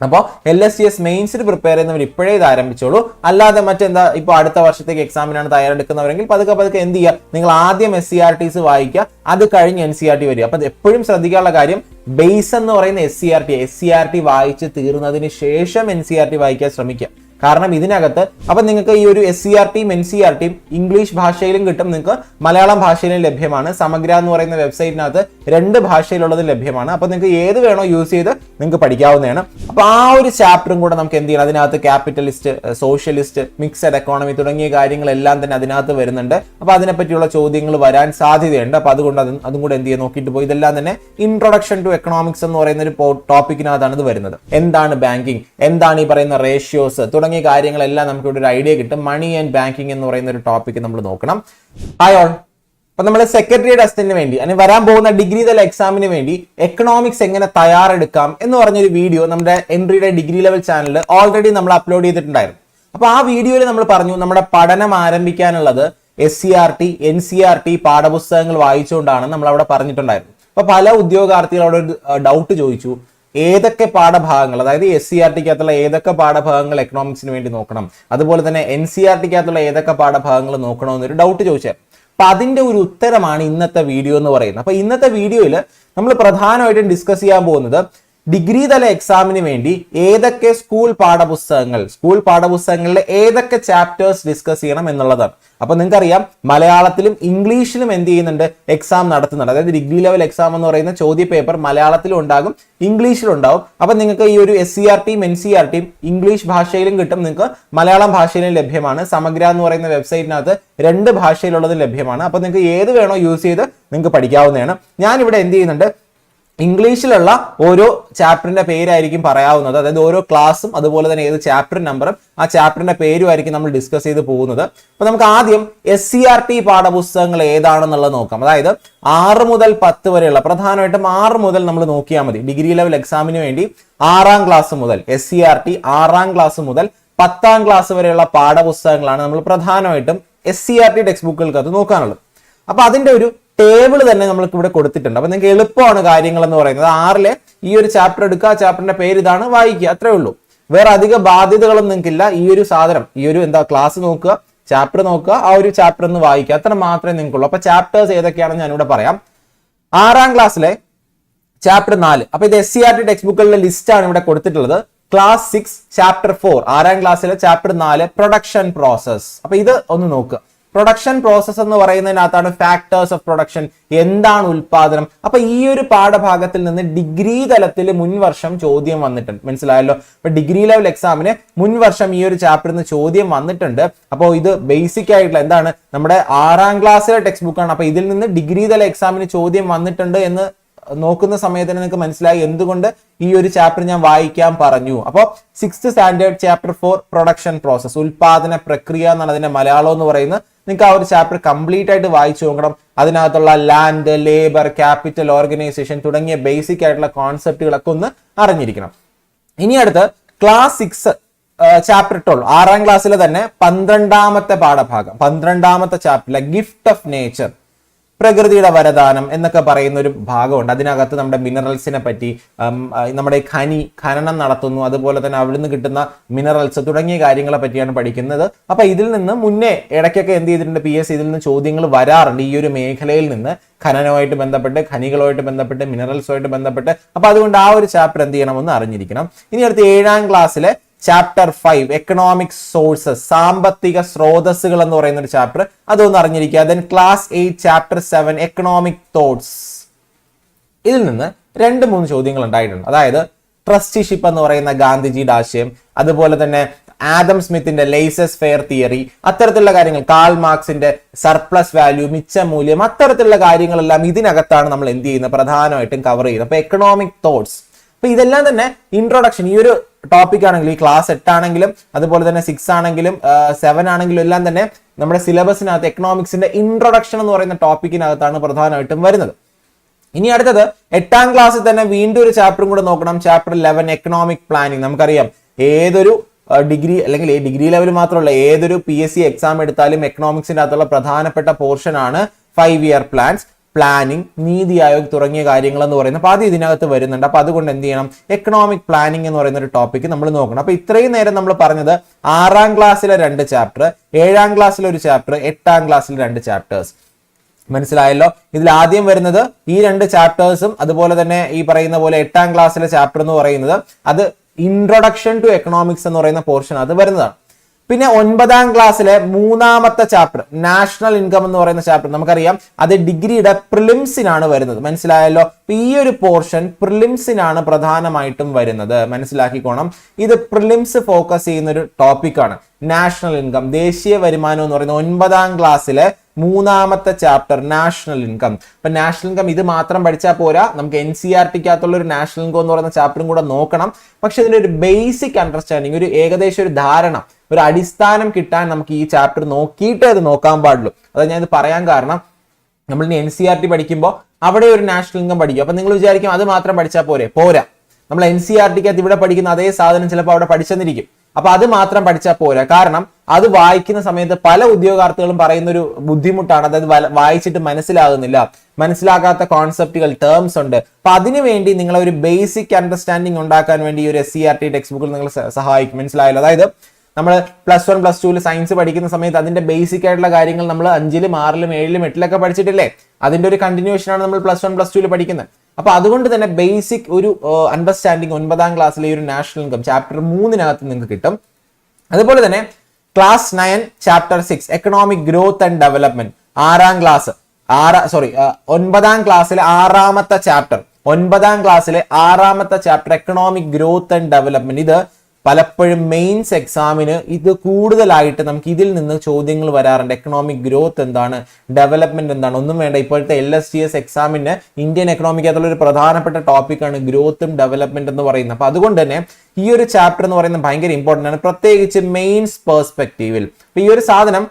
അപ്പോൾ L S C S മെയിൻസിന് prepare ചെയ്യുന്നവർ ഇപ്പോഴേ ഇത് ആരംഭിച്ചോളൂ. അല്ലാതെ മറ്റെന്താ ഇപ്പോൾ അടുത്ത വർഷത്തേക്ക് എക്സാമിനാണ് തയ്യാറെടുക്കുന്നവരെങ്കിൽ പതുക്കെ പതുക്കെ എന്ത് ചെയ്യുക നിങ്ങൾ ആദ്യം എസ് സി ആർ ടീസ് വായിക്കുക അത് കഴിഞ്ഞ് എൻ സി ആർ ടി വരിക. അപ്പൊ എപ്പോഴും ശ്രദ്ധിക്കാനുള്ള കാര്യം ബേസ് എന്ന് പറയുന്ന S C R T S C R T വായിച്ച് തീർന്നതിന് ശേഷം എൻ സി ആർ ടി വായിക്കാൻ ശ്രമിക്കുക. കാരണം ഇതിനകത്ത് അപ്പൊ നിങ്ങൾക്ക് ഈ ഒരു എസ് സി ആർ ടിയും എൻ സി ആർ ടിയും ഇംഗ്ലീഷ് ഭാഷയിലും കിട്ടും. നിങ്ങൾക്ക് മലയാളം ഭാഷയിലും ലഭ്യമാണ്. സമഗ്ര എന്ന് പറയുന്ന വെബ്സൈറ്റിനകത്ത് രണ്ട് ഭാഷയിലുള്ളത് ലഭ്യമാണ്. അപ്പൊ നിങ്ങൾക്ക് ഏത് വേണോ യൂസ് ചെയ്ത് നിങ്ങൾക്ക് പഠിക്കാവുന്നതാണ്. അപ്പൊ ആ ഒരു ചാപ്റ്ററും കൂടെ നമുക്ക് എന്ത് ചെയ്യണം? അതിനകത്ത് ക്യാപിറ്റലിസ്റ്റ് സോഷ്യലിസ്റ്റ് മിക്സഡ് എക്കോണമി തുടങ്ങിയ കാര്യങ്ങളെല്ലാം തന്നെ അതിനകത്ത് വരുന്നുണ്ട്. അപ്പൊ അതിനെപ്പറ്റിയുള്ള ചോദ്യങ്ങൾ വരാൻ സാധ്യതയുണ്ട്. അപ്പൊ അതുകൊണ്ട് അത് അതും കൂടെ എന്ത് ചെയ്യാൻ നോക്കിയിട്ട് പോയി. ഇതെല്ലാം തന്നെ ഇൻട്രൊഡക്ഷൻ ടു എക്കണോമിക്സ് എന്ന് പറയുന്ന ഒരു ടോപ്പിക്കിനകത്താണ് ഇത് വരുന്നത്. എന്താണ് ബാങ്കിങ് എന്താണ് ഈ പറയുന്ന റേഷ്യോസ് തുടങ്ങിയ കാര്യങ്ങളെല്ലാം നമുക്ക് ഇവിടെ ഒരു ഐഡിയ കിട്ടും. മണി ആൻഡ് ബാങ്കിങ് എന്ന് പറയുന്ന ഒരു ടോപ്പിക്ക് നമ്മൾ നോക്കണം. ഹായ് ഓൾ അപ്പൊ നമ്മൾ സെക്രട്ടറി ടെസ്റ്റിന് വേണ്ടി അല്ലെങ്കിൽ വരാൻ പോകുന്ന ഡിഗ്രി തല എക്സാമിന് വേണ്ടി എക്കണോമിക്സ് എങ്ങനെ തയ്യാറെടുക്കാം എന്ന് പറഞ്ഞൊരു വീഡിയോ നമ്മുടെ എൻട്രിയുടെ ഡിഗ്രി ലെവൽ ചാനലിൽ ഓൾറെഡി നമ്മൾ അപ്ലോഡ് ചെയ്തിട്ടുണ്ടായിരുന്നു. അപ്പൊ ആ വീഡിയോയിൽ നമ്മൾ പറഞ്ഞു നമ്മുടെ പഠനം ആരംഭിക്കാനുള്ളത് S C R T N C R T പാഠപുസ്തകങ്ങൾ വായിച്ചുകൊണ്ടാണ് നമ്മൾ അവിടെ പറഞ്ഞിട്ടുണ്ടായിരുന്നു. അപ്പൊ പല ഉദ്യോഗാർത്ഥികളോട് ഡൗട്ട് ചോദിച്ചു. ഏതൊക്കെ പാഠഭാഗങ്ങൾ അതായത് എസ് സി ആർ ടിക്കകത്തുള്ള ഏതൊക്കെ പാഠഭാഗങ്ങൾ എക്കണോമിക്സിന് വേണ്ടി നോക്കണം അതുപോലെ തന്നെ എൻ സി ആർ ടിക്കകത്തുള്ള ഏതൊക്കെ പാഠഭാഗങ്ങൾ നോക്കണമെന്നൊരു ഡൗട്ട് ചോദിച്ചത് അപ്പൊ അതിന്റെ ഒരു ഉത്തരമാണ് ഇന്നത്തെ വീഡിയോ എന്ന് പറയുന്നത്. അപ്പൊ ഇന്നത്തെ വീഡിയോയിൽ നമ്മൾ പ്രധാനമായിട്ടും ഡിസ്കസ് ചെയ്യാൻ പോകുന്നത് ഡിഗ്രി തല എക്സാമിന് വേണ്ടി ഏതൊക്കെ സ്കൂൾ പാഠപുസ്തകങ്ങൾ സ്കൂൾ പാഠപുസ്തകങ്ങളിലെ ഏതൊക്കെ ചാപ്റ്റേഴ്സ് ഡിസ്കസ് ചെയ്യണം എന്നുള്ളതാണ്. അപ്പൊ നിങ്ങൾക്കറിയാം മലയാളത്തിലും ഇംഗ്ലീഷിലും എന്ത് ചെയ്യുന്നുണ്ട്? എക്സാം നടത്തുന്നുണ്ട്. അതായത് ഡിഗ്രി ലെവൽ എക്സാം എന്ന് പറയുന്ന ചോദ്യ പേപ്പർ മലയാളത്തിലും ഉണ്ടാകും ഇംഗ്ലീഷിലും ഉണ്ടാകും അപ്പൊ നിങ്ങൾക്ക് ഈ ഒരു എസ് സി ആർ ടിയും എൻ സി ആർ ടിയും ഇംഗ്ലീഷ് ഭാഷയിലും കിട്ടും. നിങ്ങൾക്ക് മലയാളം ഭാഷയിലും ലഭ്യമാണ്. സമഗ്ര എന്ന് പറയുന്ന വെബ്സൈറ്റിനകത്ത് രണ്ട് ഭാഷയിലുള്ളത് ലഭ്യമാണ്. അപ്പൊ നിങ്ങൾക്ക് ഏത് വേണോ യൂസ് ചെയ്ത് നിങ്ങൾക്ക് പഠിക്കാവുന്നതാണ്. ഞാനിവിടെ എന്ത് ചെയ്യുന്നുണ്ട്? ഇംഗ്ലീഷിലുള്ള ഓരോ ചാപ്റ്ററിന്റെ പേരായിരിക്കും പറയാവുന്നത്. അതായത് ഓരോ ക്ലാസ്സും അതുപോലെ തന്നെ ഏത് ചാപ്റ്റർ നമ്പറും ആ ചാപ്റ്ററിന്റെ പേരും ആയിരിക്കും നമ്മൾ ഡിസ്കസ് ചെയ്ത് പോകുന്നത്. അപ്പൊ നമുക്ക് ആദ്യം എസ് സി ആർ ടി പാഠപുസ്തകങ്ങൾ ഏതാണെന്നുള്ളത് നോക്കാം. അതായത് ആറ് മുതൽ പത്ത് വരെയുള്ള പ്രധാനമായിട്ടും ആറ് മുതൽ നമ്മൾ നോക്കിയാൽ മതി. ഡിഗ്രി ലെവൽ എക്സാമിന് വേണ്ടി ആറാം ക്ലാസ് മുതൽ എസ് സി ആർ ടി ആറാം ക്ലാസ് മുതൽ പത്താം ക്ലാസ് വരെയുള്ള പാഠപുസ്തകങ്ങളാണ് നമ്മൾ പ്രധാനമായിട്ടും S C R T text ബുക്കുകൾക്കകത്ത് നോക്കാനുള്ളത്. അപ്പൊ അതിന്റെ ഒരു ടേബിൾ തന്നെ നമ്മൾക്ക് ഇവിടെ കൊടുത്തിട്ടുണ്ട്. അപ്പൊ നിങ്ങൾക്ക് എളുപ്പമാണ് കാര്യങ്ങൾ എന്ന് പറയുന്നത്. ആറിലെ ഈ ഒരു ചാപ്റ്റർ എടുക്കുക. ആ ചാപ്റ്ററിന്റെ പേര് ഇതാണ് വായിക്കുക. അത്രേ ഉള്ളൂ. വേറെ അധിക ബാധ്യതകളൊന്നും നിങ്ങൾക്കില്ല. ഈ ഒരു സാധനം ഈ ഒരു എന്താ ക്ലാസ് നോക്കുക ചാപ്റ്റർ നോക്കുക ആ ഒരു ചാപ്റ്റർ ഒന്ന് വായിക്കുക. അത്ര മാത്രമേ നിങ്ങൾക്കുള്ളൂ. അപ്പൊ ചാപ്റ്റേഴ്സ് ഏതൊക്കെയാണെന്ന് ഞാനിവിടെ പറയാം. ആറാം ക്ലാസ്സിലെ ചാപ്റ്റർ നാല്. അപ്പൊ ഇത് S C R T text ബുക്കുകളുടെ list ആണ് ഇവിടെ കൊടുത്തിട്ടുള്ളത്. ക്ലാസ് സിക്സ് ചാപ്റ്റർ ഫോർ ആറാം ക്ലാസ്സിലെ ചാപ്റ്റർ നാല് പ്രൊഡക്ഷൻ പ്രോസസ് അപ്പൊ ഇത് ഒന്ന് നോക്കുക. പ്രൊഡക്ഷൻ പ്രോസസ് എന്ന് പറയുന്നതിനകത്താണ് ഫാക്ടേഴ്സ് ഓഫ് പ്രൊഡക്ഷൻ എന്താണ് ഉൽപാദനം? അപ്പൊ ഈ ഒരു പാഠഭാഗത്തിൽ നിന്ന് ഡിഗ്രി തലത്തിൽ മുൻവർഷം ചോദ്യം വന്നിട്ടുണ്ട്. മനസ്സിലായല്ലോ? അപ്പൊ ഡിഗ്രി ലെവൽ എക്സാമിന് മുൻവർഷം ഈ ഒരു ചാപ്റ്ററിൽ നിന്ന് ചോദ്യം വന്നിട്ടുണ്ട്. അപ്പോൾ ഇത് ബേസിക് ആയിട്ടുള്ള എന്താണ്? നമ്മുടെ ആറാം ക്ലാസ്സിലെ ടെക്സ്റ്റ് ബുക്കാണ് അപ്പൊ ഇതിൽ നിന്ന് ഡിഗ്രി തല എക്സാമിന് ചോദ്യം വന്നിട്ടുണ്ട് എന്ന് നോക്കുന്ന സമയത്ത് തന്നെ നിങ്ങൾക്ക് മനസ്സിലായി എന്തുകൊണ്ട് ഈ ഒരു ചാപ്റ്റർ ഞാൻ വായിക്കാൻ പറഞ്ഞു. അപ്പോൾ six standard chapter four production process ഉൽപാദന പ്രക്രിയ എന്നാണ് അതിന്റെ മലയാളം എന്ന് പറയുന്നത്. നിങ്ങൾക്ക് ആ ഒരു ചാപ്റ്റർ കംപ്ലീറ്റ് ആയിട്ട് വായിച്ചു നോക്കണം. അതിനകത്തുള്ള ലാൻഡ് ലേബർ ക്യാപിറ്റൽ ഓർഗനൈസേഷൻ തുടങ്ങിയ ബേസിക് ആയിട്ടുള്ള കോൺസെപ്റ്റുകളൊക്കെ ഒന്ന് അറിഞ്ഞിരിക്കണം. ഇനി അടുത്ത് ക്ലാസ് സിക്സ് ചാപ്റ്റർ ട്വൽവ് ആറാം ക്ലാസ്സിലെ തന്നെ പന്ത്രണ്ടാമത്തെ പാഠഭാഗം പന്ത്രണ്ടാമത്തെ ചാപ്റ്ററിലെ ഗിഫ്റ്റ് ഓഫ് നേച്ചർ പ്രകൃതിയുടെ വരദാനം എന്നൊക്കെ പറയുന്ന ഒരു ഭാഗമുണ്ട്. അതിനകത്ത് നമ്മുടെ മിനറൽസിനെ പറ്റി നമ്മുടെ ഖനി ഖനനം നടത്തുന്നു. അതുപോലെ തന്നെ അവിടുന്ന് കിട്ടുന്ന മിനറൽസ് തുടങ്ങിയ കാര്യങ്ങളെ പറ്റിയാണ് പഠിക്കുന്നത്. അപ്പൊ ഇതിൽ നിന്ന് മുന്നേ ഇടയ്ക്കൊക്കെ എന്ത് ചെയ്തിട്ടുണ്ട് പി എസ് ഇതിൽ നിന്ന് ചോദ്യങ്ങൾ വരാറുണ്ട് ഈ ഒരു മേഖലയിൽ നിന്ന്. ഖനനവുമായിട്ട് ബന്ധപ്പെട്ട് ഖനികളുമായിട്ട് ബന്ധപ്പെട്ട് മിനറൽസുമായിട്ട് ബന്ധപ്പെട്ട്. അപ്പൊ അതുകൊണ്ട് ആ ഒരു ചാപ്റ്റർ എന്ത് ചെയ്യണമെന്ന് അറിഞ്ഞിരിക്കണം. ഇനി അടുത്ത് ഏഴാം ക്ലാസ്സിലെ ചാപ്റ്റർ ഫൈവ് എക്കണോമിക് സോഴ്സസ് സാമ്പത്തിക സ്രോതസ്സുകൾ എന്ന് പറയുന്ന ഒരു ചാപ്റ്റർ അതൊന്ന് അറിഞ്ഞിരിക്കുക. Then class eight chapter seven economic thoughts ഇതിൽ നിന്ന് രണ്ട് മൂന്ന് ചോദ്യങ്ങൾ ഉണ്ടായിട്ടുണ്ട്. അതായത് ട്രസ്റ്റിഷിപ്പ് എന്ന് പറയുന്ന ഗാന്ധിജിയുടെ ആശയം അതുപോലെ തന്നെ ആദം സ്മിത്തിന്റെ ലേസസ് ഫെയർ തിയറി അത്തരത്തിലുള്ള കാര്യങ്ങൾ കാൾ മാർക്സിന്റെ സർപ്ലസ് വാല്യൂ മിച്ച മൂല്യം അത്തരത്തിലുള്ള കാര്യങ്ങളെല്ലാം ഇതിനകത്താണ് നമ്മൾ എന്ത് ചെയ്യുന്നത്? പ്രധാനമായിട്ടും കവർ ചെയ്യുന്നത്. അപ്പൊ എക്കണോമിക് തോട്ട്സ് അപ്പൊ ഇതെല്ലാം തന്നെ ഇൻട്രൊഡക്ഷൻ ഈ ഒരു ടോപ്പിക് ആണെങ്കിലും ഈ ക്ലാസ് എട്ട് ആണെങ്കിലും അതുപോലെ തന്നെ സിക്സ് ആണെങ്കിലും സെവൻ ആണെങ്കിലും എല്ലാം തന്നെ നമ്മുടെ സിലബസിനകത്ത് എക്കണോമിക്സിന്റെ ഇൻട്രൊഡക്ഷൻ എന്ന് പറയുന്ന ടോപ്പിക്കിനകത്താണ് പ്രധാനമായിട്ടും വരുന്നത്. ഇനി അടുത്തത് എട്ടാം ക്ലാസ്സിൽ തന്നെ വീണ്ടും ഒരു ചാപ്റ്ററും കൂടെ നോക്കണം. ചാപ്റ്റർ ലെവൻ എക്കണോമിക് പ്ലാനിങ് നമുക്കറിയാം ഏതൊരു ഡിഗ്രി അല്ലെങ്കിൽ ഡിഗ്രി ലെവൽ മാത്രമല്ല ഏതൊരു പി എസ് സി എക്സാം എടുത്താലും എക്കണോമിക്സിന്റെ അകത്തുള്ള പ്രധാനപ്പെട്ട പോർഷൻ ആണ് five year plans planning NITI Aayog തുടങ്ങിയ കാര്യങ്ങൾ എന്ന് പറയുന്നത് അപ്പോൾ അത് ഇതിനകത്ത് വരുന്നുണ്ട്. അപ്പോൾ അതുകൊണ്ട് എന്ത് ചെയ്യണം? എക്കണോമിക് പ്ലാനിംഗ് എന്ന് പറയുന്ന ഒരു ടോപ്പിക് നമ്മൾ നോക്കണം. അപ്പോൾ ഇത്രയും നേരം നമ്മൾ പറഞ്ഞത് ആറാം ക്ലാസ്സിലെ രണ്ട് ചാപ്റ്റർ ഏഴാം ക്ലാസ്സിലെ ഒരു ചാപ്റ്റർ എട്ടാം ക്ലാസ്സിലെ രണ്ട് ചാപ്റ്റേഴ്സ് മനസ്സിലായല്ലോ? ഇതിൽ ആദ്യം വരുന്നത് ഈ രണ്ട് ചാപ്റ്റേഴ്സും അതുപോലെ തന്നെ ഈ പറയുന്ന പോലെ എട്ടാം ക്ലാസ്സിലെ ചാപ്റ്റർ എന്ന് പറയുന്നത് അത് ഇൻട്രൊഡക്ഷൻ ടു എക്കണോമിക്സ് എന്ന് പറയുന്ന പോർഷൻ അത് വരുന്നതാണ്. പിന്നെ ഒൻപതാം ക്ലാസ്സിലെ മൂന്നാമത്തെ ചാപ്റ്റർ നാഷണൽ ഇൻകം എന്ന് പറയുന്ന ചാപ്റ്റർ നമുക്കറിയാം. അത് ഡിഗ്രിയുടെ പ്രിലിംസിനാണ് വരുന്നത്. മനസ്സിലായല്ലോ? ഈ ഒരു പോർഷൻ പ്രിലിംസിനാണ് പ്രധാനമായിട്ടും വരുന്നത്. മനസ്സിലാക്കിക്കോണം. ഇത് പ്രിലിംസ് ഫോക്കസ് ചെയ്യുന്ന ഒരു ടോപ്പിക്കാണ് നാഷണൽ ഇൻകം ദേശീയ വരുമാനം എന്ന് പറയുന്ന ഒൻപതാം ക്ലാസ്സിലെ മൂന്നാമത്തെ ചാപ്റ്റർ നാഷണൽ ഇൻകം ഇപ്പൊ നാഷണൽ ഇൻകം ഇത് മാത്രം പഠിച്ചാൽ പോരാ. നമുക്ക് എൻ സി ആർ ടിക്കകത്തുള്ള ഒരു നാഷണൽ ഇൻകം എന്ന് പറയുന്ന ചാപ്റ്ററും കൂടെ നോക്കണം. പക്ഷെ ഇതിന്റെ ഒരു ബേസിക് അണ്ടർസ്റ്റാൻഡിങ് ഒരു ഏകദേശം ഒരു ധാരണ ഒരു അടിസ്ഥാനം കിട്ടാൻ നമുക്ക് ഈ ചാപ്റ്റർ നോക്കിയിട്ടേ അത് നോക്കാൻ പാടുള്ളൂ. അതായത് ഞാൻ ഇത് പറയാൻ കാരണം. നമ്മൾ എൻ സി ആർ ടി പഠിക്കുമ്പോൾ അവിടെ ഒരു നാഷണൽ ഇൻകം പഠിക്കും. അപ്പൊ നിങ്ങൾ വിചാരിക്കും അത് മാത്രം പഠിച്ചാൽ പോരെ. പോരാ. നമ്മൾ എൻ സി ആർ ടിക്കകത്ത് ഇവിടെ പഠിക്കുന്ന അതേ സാധനം ചിലപ്പോൾ അവിടെ പഠിച്ചെന്നിരിക്കും. അപ്പൊ അത് മാത്രം പഠിച്ചാൽ പോരാ. കാരണം അത് വായിക്കുന്ന സമയത്ത് പല ഉദ്യോഗാർത്ഥികളും പറയുന്ന ഒരു ബുദ്ധിമുട്ടാണ്. അതായത് വായിച്ചിട്ട് മനസ്സിലാകുന്നില്ല. മനസ്സിലാകാത്ത കോൺസെപ്റ്റുകൾ ടേംസ് ഉണ്ട്. അപ്പൊ അതിനു വേണ്ടി നിങ്ങളെ ഒരു ബേസിക് അണ്ടർസ്റ്റാൻഡിങ് ഉണ്ടാക്കാൻ വേണ്ടി ഈ ഒരു S C R T text ബുക്കിൽ നിങ്ങൾ സഹായിക്കും. മനസ്സിലായല്ലോ? അതായത് നമ്മൾ പ്ലസ് വൺ പ്ലസ് ടുവിൽ സയൻസ് പഠിക്കുന്ന സമയത്ത് അതിന്റെ ബേസിക് ആയിട്ടുള്ള കാര്യങ്ങൾ നമ്മൾ അഞ്ചിലും ആറിലും ഏഴിലും എട്ടിലൊക്കെ പഠിച്ചിട്ടില്ലേ? അതിന്റെ ഒരു കണ്ടിന്യൂഷൻ ആണ് നമ്മൾ പ്ലസ് വൺ പ്ലസ് ടുവിൽ പഠിക്കുന്നത്. അപ്പൊ അതുകൊണ്ട് തന്നെ ബേസിക് ഒരു അണ്ടർസ്റ്റാൻഡിങ് ഒൻപതാം ക്ലാസ്സിലെ ഒരു നാഷണൽ ഇൻകം ചാപ്റ്റർ മൂന്നിനകത്ത് നിങ്ങൾക്ക് കിട്ടും. അതുപോലെ തന്നെ class nine chapter six economic growth and development ആറാം ക്ലാസ് ആറാ സോറി ഒൻപതാം ക്ലാസ്സിലെ ആറാമത്തെ ചാപ്റ്റർ ഒൻപതാം ക്ലാസ്സിലെ ആറാമത്തെ chapter economic growth and development ഇത് പലപ്പോഴും മെയിൻസ് എക്സാമിന് ഇത് കൂടുതലായിട്ട് നമുക്ക് ഇതിൽ നിന്ന് ചോദ്യങ്ങൾ വരാറുണ്ട്. എക്കണോമിക് ഗ്രോത്ത് എന്താണ്? ഡെവലപ്മെന്റ് എന്താണ്? ഒന്നും വേണ്ട. ഇപ്പോഴത്തെ എൽ എസ് ടി എസ് എക്സാമിന് ഇന്ത്യൻ എക്കണോമിക് അതുള്ള ഒരു പ്രധാനപ്പെട്ട ടോപ്പിക്കാണ് ഗ്രോത്തും ഡെവലപ്മെന്റ് എന്ന് പറയുന്നത്. അപ്പൊ അതുകൊണ്ട് തന്നെ ഈ ഒരു ചാപ്റ്റർ എന്ന് പറയുന്നത് ഭയങ്കര ഇമ്പോർട്ടന്റ് ആണ്. പ്രത്യേകിച്ച് മെയിൻസ് പെർസ്പെക്റ്റീവിൽ അപ്പൊ ഈ ഒരു സാധനം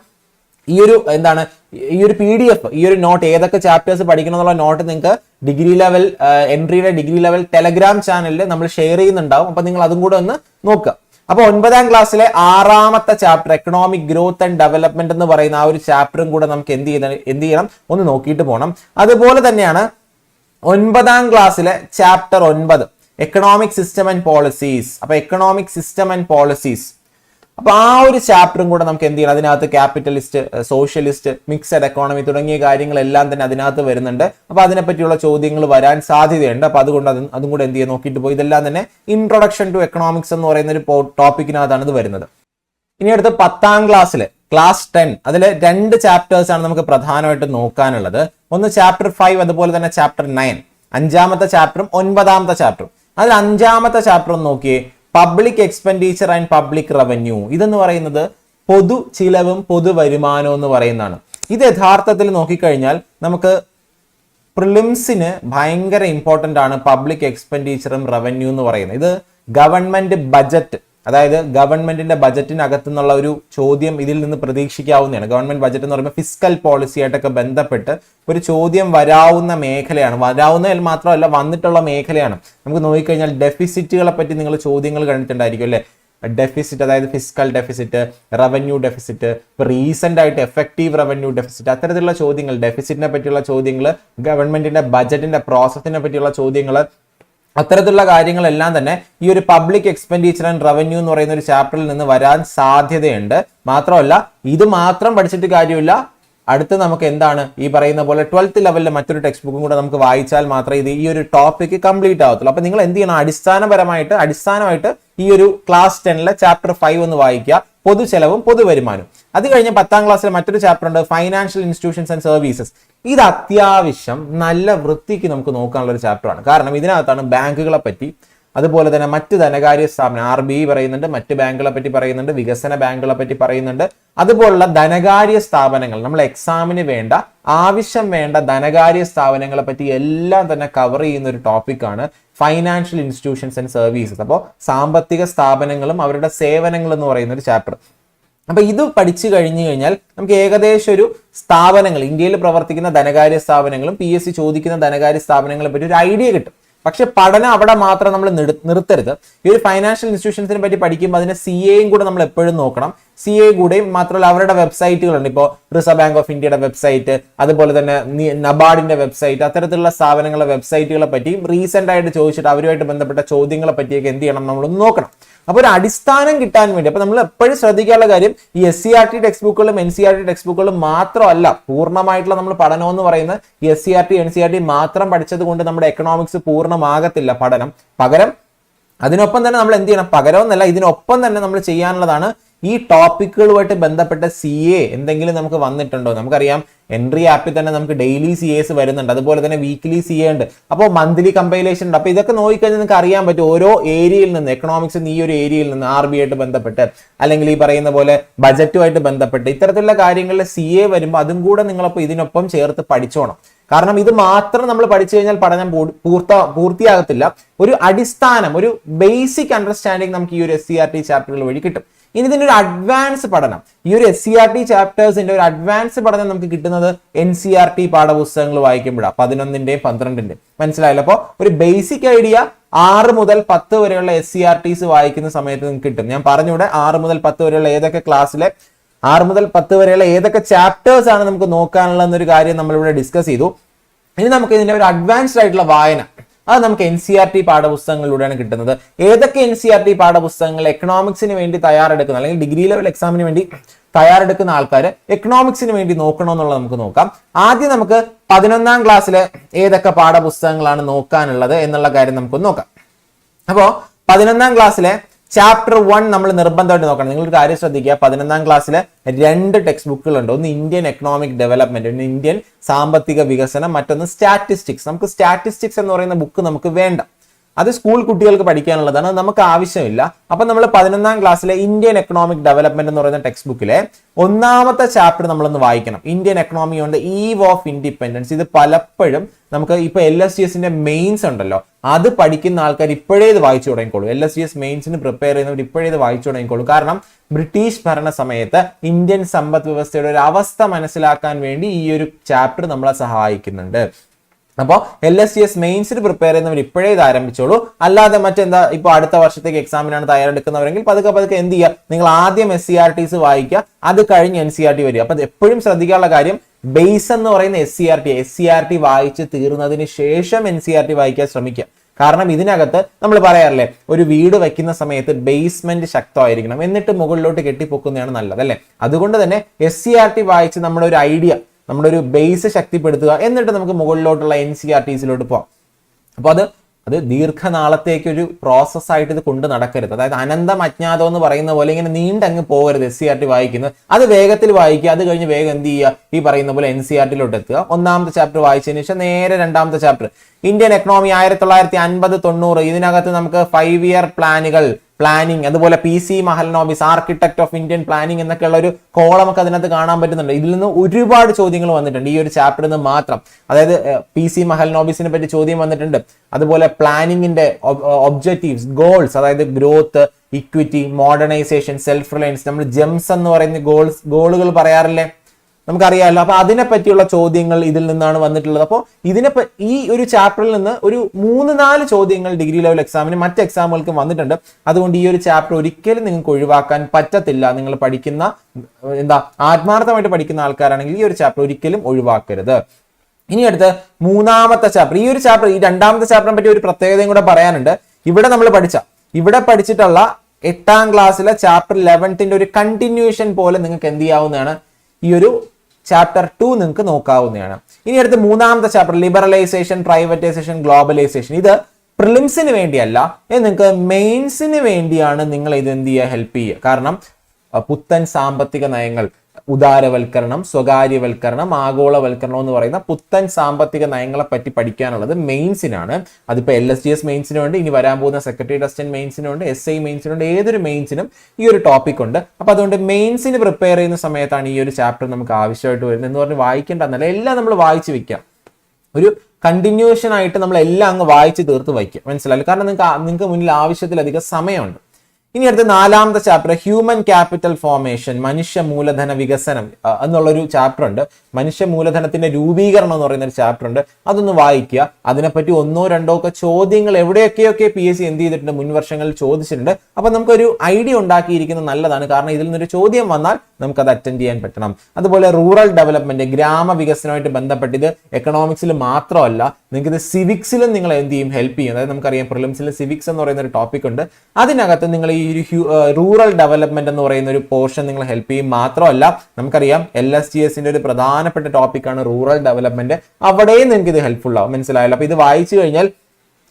ഈ ഒരു എന്താണ് ഈ ഒരു പി ഡി എഫ് ഈ ഒരു നോട്ട് ഏതൊക്കെ ചാപ്റ്റേഴ്സ് പഠിക്കണം എന്നുള്ള നോട്ട് നിങ്ങൾക്ക് ഡിഗ്രി ലെവൽ എൻട്രിയുടെ ഡിഗ്രി ലെവൽ ടെലഗ്രാം ചാനലിൽ നമ്മൾ ഷെയർ ചെയ്യുന്നുണ്ടാവും. അപ്പൊ നിങ്ങൾ അതും കൂടെ ഒന്ന് നോക്കുക. അപ്പൊ ഒൻപതാം ക്ലാസ്സിലെ ആറാമത്തെ chapter economic growth and development എന്ന് പറയുന്ന ആ ഒരു ചാപ്റ്ററും കൂടെ നമുക്ക് എന്ത് ചെയ്യണം എന്ത് ചെയ്യണം? ഒന്ന് നോക്കിയിട്ട് പോകണം അതുപോലെ തന്നെയാണ് ഒൻപതാം ക്ലാസ്സിലെ ചാപ്റ്റർ ഒൻപത് എക്കണോമിക് സിസ്റ്റം ആൻഡ് പോളിസീസ് അപ്പൊ എക്കണോമിക് സിസ്റ്റം ആൻഡ് പോളിസീസ് അപ്പൊ ആ ഒരു ചാപ്റ്ററും കൂടെ നമുക്ക് എന്ത് ചെയ്യണം? അതിനകത്ത് ക്യാപിറ്റലിസ്റ്റ് സോഷ്യലിസ്റ്റ് മിക്സഡ് എക്കോണമി തുടങ്ങിയ കാര്യങ്ങളെല്ലാം തന്നെ അതിനകത്ത് വരുന്നുണ്ട്. അപ്പൊ അതിനെപ്പറ്റിയുള്ള ചോദ്യങ്ങൾ വരാൻ സാധ്യതയുണ്ട്. അപ്പൊ അതുകൊണ്ട് അത് അതും കൂടെ എന്ത് ചെയ്യാൻ നോക്കിയിട്ട് പോയി. ഇതെല്ലാം തന്നെ ഇൻട്രൊഡക്ഷൻ ടു എക്കണോമിക്സ് എന്ന് പറയുന്ന ഒരു ടോപ്പിക്കിനകത്താണ് ഇത് വരുന്നത്. ഇനി അടുത്ത് പത്താം ക്ലാസ്സിൽ ക്ലാസ് ടെൻ അതിൽ രണ്ട് ചാപ്റ്റേഴ്സ് ആണ് നമുക്ക് പ്രധാനമായിട്ട് നോക്കാനുള്ളത്. ഒന്ന് ചാപ്റ്റർ ഫൈവ് അതുപോലെ തന്നെ ചാപ്റ്റർ നയൻ അഞ്ചാമത്തെ ചാപ്റ്ററും ഒൻപതാമത്തെ ചാപ്റ്ററും അതിൽ അഞ്ചാമത്തെ ചാപ്റ്റർ ഒന്ന് നോക്കിയേ. Public expenditure and public revenue ഇതെന്ന് പറയുന്നത് പൊതു ചിലവും പൊതു വരുമാനവും എന്ന് പറയുന്നതാണ്. ഇത് യഥാർത്ഥത്തിൽ നോക്കിക്കഴിഞ്ഞാൽ നമുക്ക് പ്രിലിംസിന് ഭയങ്കര ഇമ്പോർട്ടന്റ് ആണ് പബ്ലിക് എക്സ്പെൻഡിച്ചറും റവന്യൂ എന്ന് പറയുന്നത്. ഇത് ഗവൺമെന്റ് ബജറ്റ് അതായത് ഗവൺമെന്റിന്റെ ബജറ്റിനകത്തു നിന്നുള്ള ഒരു ചോദ്യം ഇതിൽ നിന്ന് പ്രതീക്ഷിക്കാവുന്നതാണ്. ഗവൺമെന്റ് ബജറ്റ് എന്ന് പറയുമ്പോൾ ഫിസ്ക്കൽ പോളിസി ആയിട്ടൊക്കെ ബന്ധപ്പെട്ട് ഒരു ചോദ്യം വരാവുന്ന മേഖലയാണ്. വരാവുന്നതിൽ മാത്രമല്ല വന്നിട്ടുള്ള മേഖലയാണ്. നമുക്ക് നോക്കിക്കഴിഞ്ഞാൽ ഡെഫിസിറ്റുകളെ പറ്റി നിങ്ങൾ ചോദ്യങ്ങൾ കണ്ടിട്ടുണ്ടായിരിക്കും അല്ലേ? ഡെഫിസിറ്റ് അതായത് ഫിസിക്കൽ ഡെഫിസിറ്റ് റവന്യൂ ഡെഫിസിറ്റ് ഇപ്പൊ റീസെന്റ് ആയിട്ട് എഫക്റ്റീവ് റവന്യൂ ഡെഫിസിറ്റ് അത്തരത്തിലുള്ള ചോദ്യങ്ങൾ ഡെഫിസിറ്റിനെ പറ്റിയുള്ള ചോദ്യങ്ങൾ ഗവൺമെന്റിന്റെ ബജറ്റിന്റെ പ്രോസസ്സിനെ പറ്റിയുള്ള ചോദ്യങ്ങൾ അത്തരത്തിലുള്ള കാര്യങ്ങളെല്ലാം തന്നെ ഈ ഒരു പബ്ലിക് എക്സ്പെൻഡിച്ചർ ആൻഡ് റവന്യൂ എന്ന് പറയുന്ന ഒരു ചാപ്റ്ററിൽ നിന്ന് വരാൻ സാധ്യതയുണ്ട്. മാത്രമല്ല ഇത് മാത്രം പഠിച്ചിട്ട് കാര്യമില്ല. അടുത്ത് നമുക്ക് എന്താണ് ഈ പറയുന്ന പോലെ ട്വൽത്ത് ലെവലിലെ മറ്റൊരു ടെക്സ്റ്റ് ബുക്കും കൂടെ നമുക്ക് വായിച്ചാൽ മാത്രമേ ഇത് ഈ ഒരു ടോപ്പിക്ക് കംപ്ലീറ്റ് ആവത്തുള്ളൂ. അപ്പൊ നിങ്ങൾ എന്ത് ചെയ്യണം? അടിസ്ഥാനപരമായിട്ട് അടിസ്ഥാനമായിട്ട് ഈ ഒരു ക്ലാസ് ടെനിലെ ചാപ്റ്റർ ഫൈവ് ഒന്ന് വായിക്കുക. പൊതു ചെലവും പൊതുവരുമാനവും അത് കഴിഞ്ഞ് പത്താം ക്ലാസ്സിലെ മറ്റൊരു ചാപ്റ്റർ ഉണ്ട് ഫൈനാൻഷ്യൽ ഇൻസ്റ്റിറ്റ്യൂഷൻസ് ആൻഡ് സർവീസസ് ഇത് അത്യാവശ്യം നല്ല വൃത്തിക്ക് നമുക്ക് നോക്കാനുള്ള ഒരു ചാപ്റ്ററാണ് കാരണം ഇതിനകത്താണ് ബാങ്കുകളെ പറ്റി അതുപോലെ തന്നെ മറ്റ് ധനകാര്യ സ്ഥാപനം ആർ ബി പറയുന്നുണ്ട് മറ്റ് ബാങ്കുകളെ പറ്റി പറയുന്നുണ്ട് വികസന ബാങ്കുകളെ പറ്റി പറയുന്നുണ്ട്. അതുപോലുള്ള ധനകാര്യ സ്ഥാപനങ്ങൾ നമ്മൾ എക്സാമിന് വേണ്ട ആവശ്യം വേണ്ട ധനകാര്യ സ്ഥാപനങ്ങളെ പറ്റി എല്ലാം തന്നെ കവർ ചെയ്യുന്ന ഒരു ടോപ്പിക്കാണ് ഫൈനാൻഷ്യൽ ഇൻസ്റ്റിറ്റ്യൂഷൻസ് ആൻഡ് സർവീസസ് അപ്പോൾ സാമ്പത്തിക സ്ഥാപനങ്ങളും അവരുടെ സേവനങ്ങൾ എന്ന് പറയുന്ന ഒരു ചാപ്റ്റർ അപ്പൊ ഇത് പഠിച്ചു കഴിഞ്ഞു കഴിഞ്ഞാൽ നമുക്ക് ഏകദേശം ഒരു സ്ഥാപനങ്ങൾ ഇന്ത്യയിൽ പ്രവർത്തിക്കുന്ന ധനകാര്യ സ്ഥാപനങ്ങളും പി എസ് സി ചോദിക്കുന്ന ധനകാര്യ സ്ഥാപനങ്ങളെ പറ്റി ഒരു ഐഡിയ കിട്ടും. പക്ഷെ പഠനം അവിടെ മാത്രം നമ്മൾ നിർത്തരുത്. ഈ ഒരു ഫൈനാൻഷ്യൽ ഇൻസ്റ്റിറ്റ്യൂഷൻസിനെ പറ്റി പഠിക്കുമ്പോൾ അതിന് സി എയും കൂടെ നമ്മൾ എപ്പോഴും നോക്കണം. സി എ കൂടെയും മാത്രമല്ല അവരുടെ വെബ്സൈറ്റുകളുണ്ട്. ഇപ്പോൾ റിസർവ് ബാങ്ക് ഓഫ് ഇന്ത്യയുടെ വെബ്സൈറ്റ് അതുപോലെ തന്നെ നബാർഡിന്റെ വെബ്സൈറ്റ് അത്തരത്തിലുള്ള സ്ഥാപനങ്ങളുടെ വെബ്സൈറ്റുകളെ പറ്റിയും റീസെന്റ് ആയിട്ട് ചോദിച്ചിട്ട് അവരുമായിട്ട് ബന്ധപ്പെട്ട ചോദ്യങ്ങളെ പറ്റിയൊക്കെ എന്ത് ചെയ്യണം നമ്മളൊന്ന് നോക്കണം. അപ്പൊ ഒരു അടിസ്ഥാനം കിട്ടാൻ വേണ്ടി അപ്പൊ നമ്മൾ എപ്പോഴും ശ്രദ്ധിക്കാനുള്ള കാര്യം ഈ S C R T text ബുക്കുകളും N C R T text ബുക്കുകളും മാത്രമല്ല പൂർണമായിട്ടുള്ള നമ്മൾ പഠനം എന്ന് പറയുന്നത് S C R T N C R T മാത്രം പഠിച്ചത് കൊണ്ട് നമ്മുടെ എക്കണോമിക്സ് പൂർണമാകത്തില്ല പഠനം. പകരം അതിനൊപ്പം തന്നെ നമ്മൾ എന്ത് ചെയ്യണം? പകരമെന്നല്ല ഇതിനൊപ്പം തന്നെ നമ്മൾ ചെയ്യാനുള്ളതാണ് ഈ ടോപ്പിക്കുകളുമായിട്ട് ബന്ധപ്പെട്ട സി എ എന്തെങ്കിലും നമുക്ക് വന്നിട്ടുണ്ടോ? നമുക്കറിയാം എൻട്രി ആപ്പിൽ തന്നെ നമുക്ക് ഡെയിലി സി എസ് വരുന്നുണ്ട്. അതുപോലെ തന്നെ വീക്ക്ലി സി എ ഉണ്ട്. അപ്പോൾ മന്ത്ലി കമ്പൈലേഷൻ ഉണ്ട്. അപ്പോൾ ഇതൊക്കെ നോക്കിക്കഴിഞ്ഞാൽ നിങ്ങൾക്ക് അറിയാൻ പറ്റും. ഓരോ ഏരിയയിൽ നിന്ന് എക്കണോമിക്സ് ഈ ഒരു ഏരിയയിൽ നിന്ന് ആർ ബി ആയിട്ട് ബന്ധപ്പെട്ട് അല്ലെങ്കിൽ ഈ പറയുന്ന പോലെ ബജറ്റുമായിട്ട് ബന്ധപ്പെട്ട് ഇത്തരത്തിലുള്ള കാര്യങ്ങളിൽ സി എ വരുമ്പോൾ അതും കൂടെ നിങ്ങളപ്പോൾ ഇതിനൊപ്പം ചേർത്ത് പഠിച്ചോണം. കാരണം ഇത് മാത്രം നമ്മൾ പഠിച്ചു കഴിഞ്ഞാൽ പഠനം പൂർത്ത പൂർത്തിയാകത്തില്ല. ഒരു അടിസ്ഥാനം ഒരു ബേസിക് അണ്ടർസ്റ്റാൻഡിങ് നമുക്ക് ഈ ഒരു എസ് സി ആർ ടി ചാപ്റ്ററുകൾ വഴി കിട്ടും. ഇനി ഇതിന്റെ ഒരു അഡ്വാൻസ് പഠനം. ഈ ഒരു എസ് സി ആർ ടി ചാപ്റ്റേഴ്സിന്റെ ഒരു അഡ്വാൻസ് പഠനം നമുക്ക് കിട്ടുന്നത് എൻ സി ആർ ടി പാഠപുസ്തകങ്ങൾ വായിക്കുമ്പോഴാണ് പതിനൊന്നിന്റെയും പന്ത്രണ്ടിന്റെയും മനസ്സിലായല്ലോ? അപ്പോൾ ഒരു ബേസിക് ഐഡിയ ആറ് മുതൽ പത്ത് വരെയുള്ള എസ് സി ആർ ടീസ് വായിക്കുന്ന സമയത്ത് നിങ്ങൾക്ക് കിട്ടും. ഞാൻ പറഞ്ഞൂടെ ആറ് മുതൽ പത്ത് വരെയുള്ള ഏതൊക്കെ ക്ലാസ്സിലെ ആറ് മുതൽ പത്ത് വരെയുള്ള ഏതൊക്കെ ചാപ്റ്റേഴ്സ് ആണ് നമുക്ക് നോക്കാനുള്ള എന്നൊരു കാര്യം നമ്മളിവിടെ ഡിസ്കസ് ചെയ്തു. ഇനി നമുക്ക് ഇതിന്റെ ഒരു അഡ്വാൻസ്ഡ് ആയിട്ടുള്ള വായന. അത് നമുക്ക് എൻ സി ആർ ടി പാഠപുസ്തകങ്ങളിലൂടെയാണ് കിട്ടുന്നത്. ഏതൊക്കെ എൻ സി ആർ ടി പാഠപുസ്തകങ്ങൾ എക്കണോമിക്സിന് വേണ്ടി തയ്യാറെടുക്കുന്ന അല്ലെങ്കിൽ ഡിഗ്രി ലെവൽ എക്സാമിന് വേണ്ടി തയ്യാറെടുക്കുന്ന ആൾക്കാർ എക്കണോമിക്സിന് വേണ്ടി നോക്കണമെന്നുള്ളത് നമുക്ക് നോക്കാം. ആദ്യം നമുക്ക് പതിനൊന്നാം ക്ലാസ്സിലെ ഏതൊക്കെ പാഠപുസ്തകങ്ങളാണ് നോക്കാനുള്ളത് എന്നുള്ള കാര്യം നമുക്ക് നോക്കാം. അപ്പോ പതിനൊന്നാം ക്ലാസ്സിലെ ചാപ്റ്റർ വൺ നമ്മൾ നിർബന്ധമായിട്ട് നോക്കണം. നിങ്ങൾ ഒരു കാര്യം ശ്രദ്ധിക്കുക. പതിനൊന്നാം ക്ലാസ്സിലെ രണ്ട് ടെക്സ്റ്റ് ബുക്കുകളുണ്ട് ഒന്ന് ഇന്ത്യൻ എക്കണോമിക് ഡെവലപ്മെന്റ് ഒന്ന് ഇന്ത്യൻ സാമ്പത്തിക വികസനം മറ്റൊന്ന് സ്റ്റാറ്റിസ്റ്റിക്സ് നമുക്ക് സ്റ്റാറ്റിസ്റ്റിക്സ് എന്ന് പറയുന്ന ബുക്ക് നമുക്ക് വേണ്ട. അത് സ്കൂൾ കുട്ടികൾക്ക് പഠിക്കാനുള്ളതാണ്. നമുക്ക് ആവശ്യമില്ല. അപ്പൊ നമ്മൾ പതിനൊന്നാം ക്ലാസ്സിലെ ഇന്ത്യൻ എക്കണോമിക് ഡെവലപ്മെന്റ് എന്ന് പറയുന്ന ടെക്സ്റ്റ് ബുക്കിലെ ഒന്നാമത്തെ ചാപ്റ്റർ നമ്മളൊന്ന് വായിക്കണം. ഇന്ത്യൻ എക്കണോമി ഉണ്ട് ഈവ് ഓഫ് ഇൻഡിപെൻഡൻസ് ഇത് പലപ്പോഴും നമുക്ക് ഇപ്പൊ എൽ എസ് സി എസിന്റെ മെയിൻസ് ഉണ്ടല്ലോ. അത് പഠിക്കുന്ന ആൾക്കാർ ഇപ്പോഴേ ഇത് വായിച്ചു തുടങ്ങിക്കോളൂ. എൽ എസ് സി എസ് മെയിൻസിന് പ്രിപ്പയർ ചെയ്യുന്നവർ ഇപ്പോഴേ ഇത് വായിച്ചു തുടങ്ങിക്കോളൂ. കാരണം ബ്രിട്ടീഷ് ഭരണ സമയത്ത് ഇന്ത്യൻ സമ്പദ് വ്യവസ്ഥയുടെ ഒരു അവസ്ഥ മനസ്സിലാക്കാൻ വേണ്ടി ഈ ഒരു ചാപ്റ്റർ നമ്മളെ സഹായിക്കുന്നുണ്ട്. അപ്പോൾ എൽ എസ് സി എസ് മെയിൻസിന് പ്രിപ്പയർ ചെയ്യുന്നവർ ഇപ്പോഴേ ഇത് ആരംഭിച്ചോളൂ. അല്ലാതെ മറ്റെന്താ ഇപ്പോൾ അടുത്ത വർഷത്തേക്ക് എക്സാമിനാണ് തയ്യാറെടുക്കുന്നവരെങ്കിൽ പതുക്കെ പതുക്കെ എന്ത് ചെയ്യുക? നിങ്ങൾ ആദ്യം എസ് സി ആർ ടിസ് വായിക്കുക. അത് കഴിഞ്ഞ് എൻ സി ആർ ടി വരിക. അപ്പം എപ്പോഴും ശ്രദ്ധിക്കാനുള്ള കാര്യം ബേസ് എന്ന് പറയുന്ന S C R T S C R T വായിച്ച് തീർന്നതിന് ശേഷം എൻ സി ആർ ടി വായിക്കാൻ ശ്രമിക്കുക. കാരണം ഇതിനകത്ത് നമ്മൾ പറയാറില്ലേ ഒരു വീട് വെക്കുന്ന സമയത്ത് ബേസ്മെന്റ് ശക്തമായിരിക്കണം. എന്നിട്ട് മുകളിലോട്ട് കെട്ടിപ്പൊക്കുന്നതാണ് നല്ലത് അല്ലേ? അതുകൊണ്ട് തന്നെ എസ് സി ആർ ടി വായിച്ച് നമ്മുടെ ഒരു ഐഡിയ നമ്മുടെ ഒരു ബേസ് ശക്തിപ്പെടുത്തുക എന്നിട്ട് നമുക്ക് മുകളിലോട്ടുള്ള എൻ സി ആർ ടി സിയിലോട്ട് പോകാം. അപ്പോൾ അത് അത് ദീർഘനാളത്തേക്ക് ഒരു പ്രോസസ് ആയിട്ട് ഇത് കൊണ്ട് നടക്കരുത്. അതായത് അനന്തം അജ്ഞാതം എന്ന് പറയുന്ന പോലെ ഇങ്ങനെ നീണ്ടങ്ങ് പോകരുത് എസ് സി ആർ ടി വായിക്കുന്നത്. അത് വേഗത്തിൽ വായിക്കുക അത് കഴിഞ്ഞ് വേഗം എന്ത് ചെയ്യുക? ഈ പറയുന്ന പോലെ എൻ സി ആർ ടിയിലോട്ട് എത്തുക. ഒന്നാമത്തെ ചാപ്റ്റർ വായിച്ചതിന് ശേഷം നേരെ രണ്ടാമത്തെ ചാപ്റ്റർ ഇന്ത്യൻ എക്കണോമി ആയിരത്തി തൊള്ളായിരത്തി അൻപത് തൊണ്ണൂറ്. ഇതിനകത്ത് നമുക്ക് ഫൈവ് ഇയർ പ്ലാനുകൾ പ്ലാനിങ് അതുപോലെ P C Mahalanobis architect of Indian planning എന്നൊക്കെയുള്ള ഒരു കോളം ഒക്കെ അതിനകത്ത് കാണാൻ പറ്റുന്നുണ്ട്. ഇതിൽ നിന്ന് ഒരുപാട് ചോദ്യങ്ങൾ വന്നിട്ടുണ്ട്. ഈ ഒരു ചാപ്റ്ററിൽ നിന്ന് മാത്രം. അതായത് പി സി മഹൽനോബിസിനെ പറ്റി ചോദ്യം വന്നിട്ടുണ്ട്. അതുപോലെ പ്ലാനിങ്ങിന്റെ ഒബ്ജക്റ്റീവ്സ് ഗോൾസ് അതായത് growth equity modernisation self reliance നമ്മൾ ജെംസ് എന്ന് പറയുന്ന ഗോൾസ് ഗോളുകൾ പറയാറില്ലേ? നമുക്കറിയാമല്ലോ അപ്പൊ അതിനെ പറ്റിയുള്ള ചോദ്യങ്ങൾ ഇതിൽ നിന്നാണ് വന്നിട്ടുള്ളത്. അപ്പോൾ ഇതിനെ ഈ ഒരു ചാപ്റ്ററിൽ നിന്ന് ഒരു മൂന്ന് നാല് ചോദ്യങ്ങൾ ഡിഗ്രി ലെവൽ എക്സാമിന് മറ്റ് എക്സാമുകൾക്കും വന്നിട്ടുണ്ട്. അതുകൊണ്ട് ഈ ഒരു ചാപ്റ്റർ ഒരിക്കലും നിങ്ങൾക്ക് ഒഴിവാക്കാൻ പറ്റത്തില്ല. നിങ്ങൾ പഠിക്കുന്ന എന്താ ആത്മാർത്ഥമായിട്ട് പഠിക്കുന്ന ആൾക്കാരാണെങ്കിൽ ഈ ഒരു ചാപ്റ്റർ ഒരിക്കലും ഒഴിവാക്കരുത്. ഇനി അടുത്ത് മൂന്നാമത്തെ ചാപ്റ്റർ ഈ ഒരു ചാപ്റ്റർ ഈ രണ്ടാമത്തെ ചാപ്റ്ററിനെ പറ്റി ഒരു പ്രത്യേകതയും കൂടെ പറയാനുണ്ട്. ഇവിടെ നമ്മൾ പഠിച്ച ഇവിടെ പഠിച്ചിട്ടുള്ള എട്ടാം ക്ലാസ്സിലെ ചാപ്റ്റർ ലെവൻത്തിന്റെ ഒരു കണ്ടിന്യൂഷൻ പോലെ നിങ്ങൾക്ക് എന്ത് ചെയ്യാവുന്നതാണ്? ഈ ഒരു ചാപ്റ്റർ ടു നിങ്ങൾക്ക് നോക്കാവുന്നതാണ്. ഇനി അടുത്ത് മൂന്നാമത്തെ ചാപ്റ്റർ ലിബറലൈസേഷൻ പ്രൈവറ്റൈസേഷൻ ഗ്ലോബലൈസേഷൻ ഇത് പ്രിലിംസിന് വേണ്ടിയല്ല നിങ്ങൾക്ക് മെയിൻസിന് വേണ്ടിയാണ് നിങ്ങൾ ഇത് എന്ത് ചെയ്യുക ഹെൽപ്പ് ചെയ്യുക. കാരണം പുത്തൻ സാമ്പത്തിക നയങ്ങൾ ഉദാരവൽക്കരണം സ്വകാര്യവൽക്കരണം ആഗോളവൽക്കരണം എന്ന് പറയുന്ന പുത്തൻ സാമ്പത്തിക നയങ്ങളെ പറ്റി പഠിക്കാനുള്ളത് മെയിൻസിനാണ്. അതിപ്പോൾ എൽ എസ് ജി എസ് മെയിൻസിനുണ്ട് ഇനി വരാൻ പോകുന്ന സെക്രട്ടറി അസിസ്റ്റന്റ് മെയിൻസിനുണ്ട് എസ് ഐ മെയിൻസിനുണ്ട് ഏതൊരു മെയിൻസിനും ഈ ഒരു ടോപ്പിക് ഉണ്ട്. അപ്പോൾ അതുകൊണ്ട് മെയിൻസിന് പ്രിപ്പയർ ചെയ്യുന്ന സമയത്താണ് ഈ ഒരു ചാപ്റ്റർ നമുക്ക് ആവശ്യമായിട്ട് വരുന്നത് എന്ന് പറഞ്ഞ് വായിക്കേണ്ടതല്ല എല്ലാം നമ്മൾ വായിച്ച് വെക്കാം. ഒരു കണ്ടിന്യൂഷൻ ആയിട്ട് നമ്മൾ എല്ലാം അങ്ങ് വായിച്ച് തീർത്ത് വയ്ക്കുക മനസ്സിലായില്ല? കാരണം നിങ്ങൾക്ക് നിങ്ങൾക്ക് മുന്നിൽ ആവശ്യത്തിലധികം സമയമുണ്ട്. ഇനി അടുത്ത നാലാമത്തെ ചാപ്റ്റർ ഹ്യൂമൻ ക്യാപിറ്റൽ ഫോർമേഷൻ മനുഷ്യ മൂലധന വികസനം എന്നുള്ളൊരു ചാപ്റ്റർ ഉണ്ട്. മനുഷ്യ മൂലധനത്തിന്റെ രൂപീകരണം എന്ന് പറയുന്ന ഒരു ചാപ്റ്റർ ഉണ്ട്. അതൊന്ന് വായിക്കുക. അതിനെപ്പറ്റി ഒന്നോ രണ്ടോ ഒക്കെ ചോദ്യങ്ങൾ എവിടെയൊക്കെയൊക്കെ പി എസ് സി എന്ത് ചെയ്തിട്ടുണ്ട്? മുൻ വർഷങ്ങളിൽ ചോദിച്ചിട്ടുണ്ട്. അപ്പൊ നമുക്കൊരു ഐഡിയ ഉണ്ടാക്കിയിരിക്കുന്നത് നല്ലതാണ്. കാരണം ഇതിൽ നിന്നൊരു ചോദ്യം വന്നാൽ നമുക്ക് അത് അറ്റൻഡ് ചെയ്യാൻ പറ്റണം. അതുപോലെ റൂറൽ ഡെവലപ്മെന്റ് ഗ്രാമവികസനമായിട്ട് ബന്ധപ്പെട്ട് ഇത് എക്കണോമിക്സിൽ മാത്രമല്ല നിങ്ങൾക്ക് ഇത് സിവിക്സിലും നിങ്ങൾ എന്ത് ചെയ്യും? ഹെൽപ്പ് ചെയ്യും. അതായത് നമുക്കറിയാം പ്രിലിംസിൽ സിവിക്സ് എന്ന് പറയുന്ന ഒരു ടോപ്പിക് ഉണ്ട്. അതിനകത്ത് നിങ്ങൾ ഈ ഒരു റൂറൽ ഡെവലപ്മെന്റ് എന്ന് പറയുന്ന ഒരു പോർഷൻ നിങ്ങൾ ഹെൽപ്പ് ചെയ്യും. മാത്രമല്ല നമുക്കറിയാം എൽ എസ് ജി എസിന്റെ ഒരു പ്രധാനപ്പെട്ട ടോപ്പിക്കാണ് റൂറൽ ഡെവലപ്മെന്റ് അവിടെയും നിങ്ങൾക്ക് ഇത് ഹെൽപ്ഫുൾ ആവും. മനസ്സിലായല്ലോ? അപ്പൊ ഇത് വായിച്ചു കഴിഞ്ഞാൽ